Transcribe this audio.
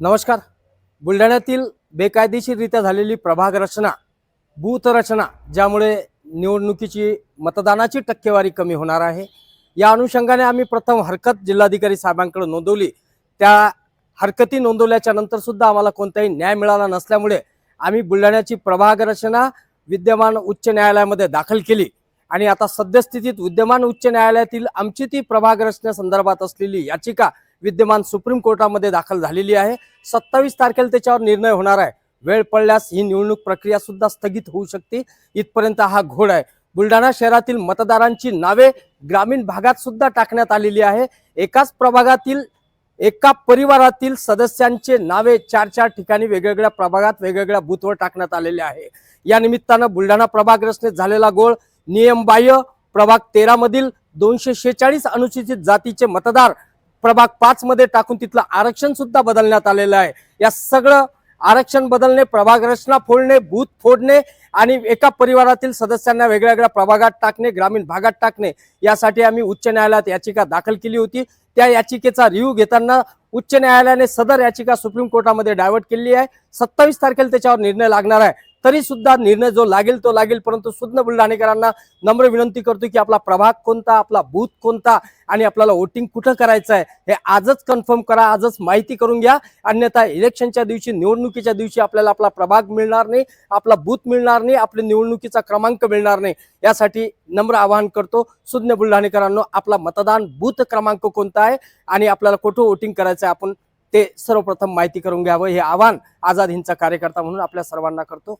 नमस्कार. बुलढाण्यातील बेकायदेशीररित्या झालेली प्रभाग रचना बूथ रचना ज्यामुळे निवडणुकीची मतदानाची टक्केवारी कमी होणार आहे. या अनुषंगाने आम्ही प्रथम हरकत जिल्हाधिकारी साहेबांकडे नोंदवली. त्या हरकती नोंदवल्याच्या नंतर सुद्धा आम्हाला कोणताही न्याय मिळाला नसल्यामुळे आम्ही बुलढाण्याची प्रभाग रचना विद्यमान उच्च न्यायालयामध्ये दाखल केली. आणि आता सद्यस्थितीत विद्यमान उच्च न्यायालयातील आमची ती प्रभाग रचनेसंदर्भात असलेली याचिका विद्यमान सुप्रीम कोर्टामध्ये दाखल झालेली आहे. सत्तावीस तारखेला त्याच्यावर निर्णय होणार आहे. वेळ पडल्यास ही निवडणूक प्रक्रिया सुद्धा स्थगित होऊ शकते. इथपर्यंत हा घोड आहे. बुलढाणा शहरातील मतदारांची नावे ग्रामीण भागात सुद्धा टाकण्यात आलेली आहे. एकाच प्रभागातील एका परिवारातील सदस्यांचे नावे चार चार ठिकाणी वेगवेगळ्या प्रभागात वेगवेगळ्या बूथवर टाकण्यात आलेले आहे. या निमित्तानं बुलढाणा प्रभाग रचनेत झालेला गोळ नियमबाह्य प्रभाग तेरामधील दोनशे शेहेचाळीस अनुसूचित जातीचे मतदार प्रभाग पाच मध्ये टाकून तिथलं आरक्षण सुद्धा बदलण्यात आलेलं आहे. या सगळं आरक्षण बदलणे प्रभाग रचना फोडणे बूथ फोडणे आणि एका परिवारातील सदस्यांना वेगळ्या वेगळ्या प्रभागात टाकणे ग्रामीण भागात टाकणे यासाठी आम्ही उच्च न्यायालयात याचिका दाखल केली होती. त्या याचिकेचा रिव्ह्यू घेताना उच्च न्यायालयाने सदर याचिका सुप्रीम कोर्टामध्ये डायव्हर्ट केली आहे. सत्तावीस तारखेला त्याच्यावर निर्णय लागणार आहे. तरी सुद्धा निर्णय जो लागेल तो लागेल. परंतु सुज्ञ बुलढाणेकरांना नम्र विनंती करतो की आपला प्रभाग कोणता आपला बूथ कोणता आणि आपल्याला वोटिंग कुठं करायचं आहे हे आजच कन्फर्म करा आजच माहिती करून घ्या. अन्यथा इलेक्शनच्या दिवशी निवडणुकीच्या दिवशी आपल्याला आपला प्रभाग मिळणार नाही आपला बूथ मिळणार नाही आपल्या निवडणुकीचा क्रमांक मिळणार नाही. यासाठी नम्र आवाहन करतो सुज्ञ बुलढाणेकरांनो आपला मतदान बूथ क्रमांक कोणता आहे आणि आपल्याला कुठं वोटिंग करायचं आहे आपण ते सर्वप्रथम माहिती करून घ्यावं. हे आव्हान आझाद हिंदचा कार्यकर्ता म्हणून आपल्या सर्वांना करतो.